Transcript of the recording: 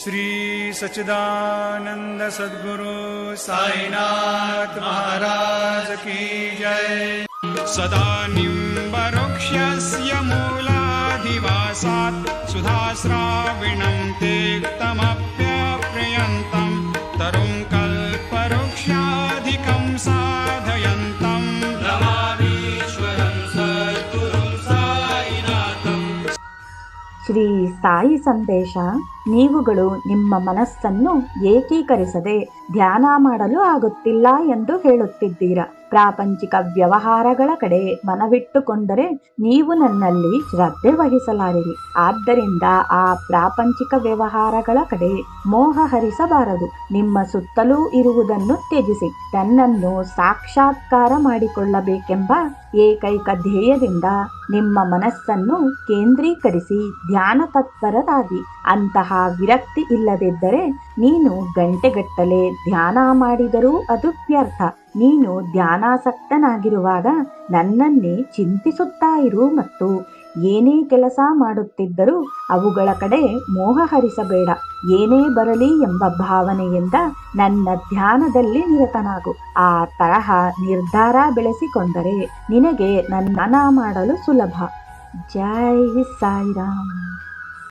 श्री सच्चिदानंद सद्गुरु साईनाथ महाराज की जय। सदा निम्बरुक्षस्य मूलाधिवासात् सुधास्राविणं तेक्तमप्यप्रियन्तं ಶ್ರೀ ಸಾಯಿ ಸಂದೇಶ, ನೀವುಗಳು ನಿಮ್ಮ ಮನಸ್ಸನ್ನು ಏಕೀಕರಿಸದೆ ಧ್ಯಾನ ಮಾಡಲು ಆಗುತ್ತಿಲ್ಲ ಎಂದು ಹೇಳುತ್ತಿದ್ದೀರಾ. ಪ್ರಾಪಂಚಿಕ ವ್ಯವಹಾರಗಳ ಕಡೆ ಮನವಿಟ್ಟುಕೊಂಡರೆ ನೀವು ನನ್ನಲ್ಲಿ ಶ್ರದ್ಧೆ ವಹಿಸಲಾರಿರಿ. ಆದ್ದರಿಂದ ಆ ಪ್ರಾಪಂಚಿಕ ವ್ಯವಹಾರಗಳ ಕಡೆ ಮೋಹ ಹರಿಸಬಾರದು. ನಿಮ್ಮ ಸುತ್ತಲೂ ಇರುವುದನ್ನು ತ್ಯಜಿಸಿ. ತನ್ನನ್ನು ಸಾಕ್ಷಾತ್ಕಾರ ಮಾಡಿಕೊಳ್ಳಬೇಕೆಂಬ ಏಕೈಕ ಧ್ಯೇಯದಿಂದ ನಿಮ್ಮ ಮನಸ್ಸನ್ನು ಕೇಂದ್ರೀಕರಿಸಿ ಧ್ಯಾನ ತತ್ಪರರಾಗಿ ಅಂತಹ ವಿರಕ್ತಿ ಇಲ್ಲದಿದ್ದರೆ ನೀನು ಗಂಟೆಗಟ್ಟಲೆ ಧ್ಯಾನ ಮಾಡಿದರೂ ಅದು ವ್ಯರ್ಥ. ನೀನು ಧ್ಯಾನಾಸಕ್ತನಾಗಿರುವಾಗ ನನ್ನನ್ನೇ ಚಿಂತಿಸುತ್ತಾ ಇರು ಮತ್ತು ಏನೇ ಕೆಲಸ ಮಾಡುತ್ತಿದ್ದರೂ ಅವುಗಳ ಕಡೆ ಮೋಹ ಹರಿಸಬೇಡ. ಏನೇ ಬರಲಿ ಎಂಬ ಭಾವನೆಯಿಂದ ನನ್ನ ಧ್ಯಾನದಲ್ಲಿ ನಿರತನಾಗು. ಆ ತರಹ ನಿರ್ಧಾರ ಬೆಳೆಸಿಕೊಂಡರೆ ನಿನಗೆ ನನ್ನ ಮಾಡಲು ಸುಲಭ. ಜೈ ಸಾಯಿರಾಮ್.